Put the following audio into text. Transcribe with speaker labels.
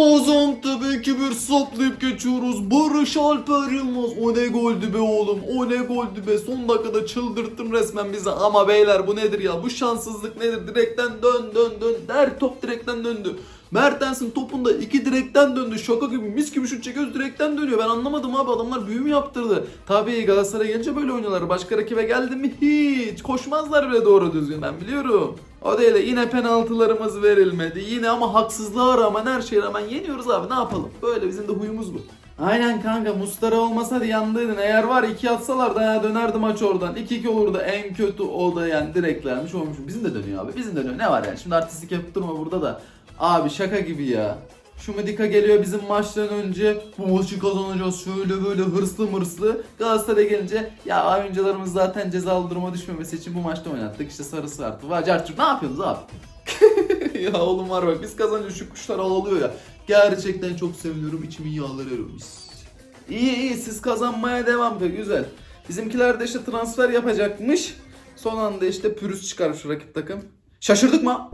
Speaker 1: Kazan tabii ki bir saplayıp geçiyoruz. Barış Alper Yılmaz. O ne goldü be oğlum. O ne goldü be. Son dakikada çıldırttın resmen bizi. Ama beyler bu nedir ya? Bu şanssızlık nedir? Direkten dön dön dön. Der top direkten döndü. Mertens'in topunda iki direkten döndü. Şaka gibi mis gibi şut çekiyoruz direkten dönüyor. Ben anlamadım abi adamlar büyü mü yaptırdı? Tabii Galatasaray'a gelince böyle oynuyorlar. Başka rakibe geldi mi hiç. Koşmazlar bile doğru düzgün ben biliyorum. O değil de yine penaltılarımız verilmedi. Yine ama haksızlığa rağmen her şeye rağmen yeniyoruz abi ne yapalım. Böyle bizim de huyumuz bu. Aynen kanka Mustara olmasaydı yandıydın. Eğer var iki atsalar da ya dönerdi maç oradan. 2-2 olurdu en kötü o da yani direktlermiş olmuş. Bizim de dönüyor abi bizim de dönüyor. Ne var yani şimdi artistlik yapıp durma burada da. Abi şaka gibi ya. Şu Medika geliyor bizim maçtan önce bu maçı kazanacağız şöyle böyle hırslı mırslı. Galatasaray'a gelince ya oyuncularımız zaten cezalı duruma düşmemesi için bu maçta oynattık. İşte sarısı arttı. Vay carçuk ne yapıyorsunuz abi? ya oğlum var bak biz kazanınca şu kuşlar ağlıyor ya. Gerçekten çok seviniyorum içimin yağları eriyormuş. İyi iyi siz kazanmaya devam be güzel. Bizimkiler de işte transfer yapacakmış. Son anda işte pürüz çıkarmış rakip takım. Şaşırdık mı?